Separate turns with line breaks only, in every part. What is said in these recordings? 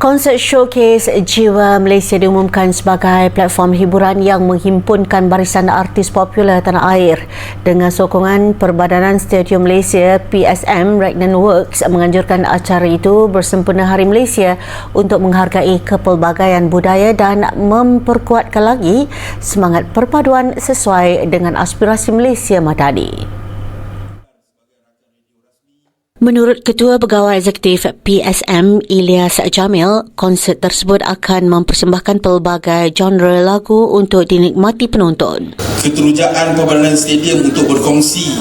Konsert Showcase Jiwa Malaysia diumumkan sebagai platform hiburan yang menghimpunkan barisan artis popular tanah air. Dengan sokongan Perbadanan Stadium Malaysia PSM Ragnan Works menganjurkan acara itu bersempena Hari Malaysia untuk menghargai kepelbagaian budaya dan memperkuatkan lagi semangat perpaduan sesuai dengan aspirasi Malaysia Madani. Menurut Ketua Pegawai Eksekutif PSM Ilyas Jamil, konsert tersebut akan mempersembahkan pelbagai genre lagu untuk dinikmati penonton.
keterujaan Perbadanan Stadium untuk berkongsi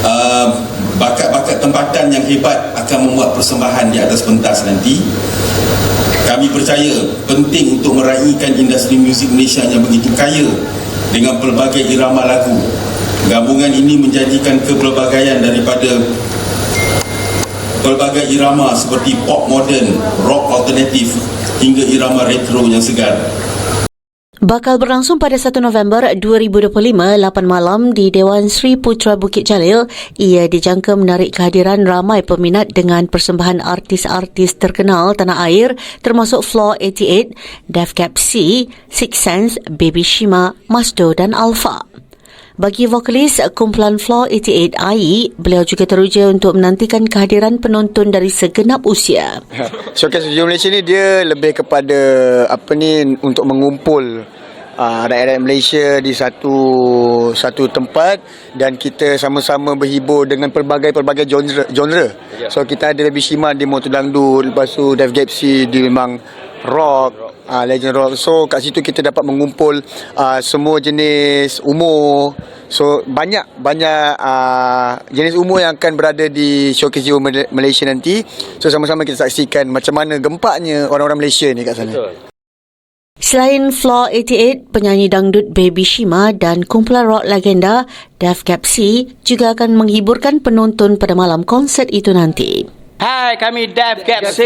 uh, bakat-bakat tempatan yang hebat akan membuat persembahan di atas pentas nanti. Kami percaya penting untuk meraihkan industri muzik Malaysia yang begitu kaya dengan pelbagai irama lagu. Gabungan ini menjadikan kepelbagaian daripada pelbagai irama seperti pop moden, rock alternatif hingga irama retro yang segar.
Bakal berlangsung pada 1 November 2025, 8 malam di Dewan Sri Putra Bukit Jalil. Ia dijangka menarik kehadiran ramai peminat dengan persembahan artis-artis terkenal tanah air termasuk Floor 88, Def Gap C, Six Sense, Baby Shima, Masdo dan Alpha. Bagi vokalis kumpulan Floor 88 AI, beliau juga teruja untuk menantikan kehadiran penonton dari segenap usia.
Showcase Video Malaysia ni dia lebih kepada apa ni untuk mengumpul uh, rakyat-rakyat Malaysia di satu satu tempat dan kita sama-sama berhibur dengan pelbagai-pelbagai genre. genre. So kita ada lebih Shima di motor dangdut, lepas tu Def Gapsi dia memang rock, uh, legend rock. So kat situ kita dapat mengumpul uh, semua jenis umur. So banyak banyak uh, jenis umur yang akan berada di showcase Jiwa Mal- Malaysia nanti. So sama-sama kita saksikan macam mana gempaknya orang-orang Malaysia ni kat sana.
Selain Floor 88, penyanyi dangdut Baby Shima dan kumpulan rock legenda Def Gap C juga akan menghiburkan penonton pada malam konsert itu nanti.
Hai, kami Dev Gap C.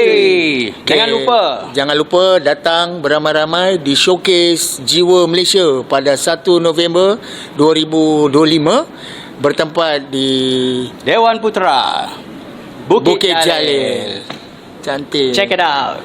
Jangan lupa.
Jangan lupa datang beramai-ramai di showcase Jiwa Malaysia pada 1 November 2025 bertempat di
Dewan Putra. Bukit,
Bukit Jalil. Cantik.
Check it out.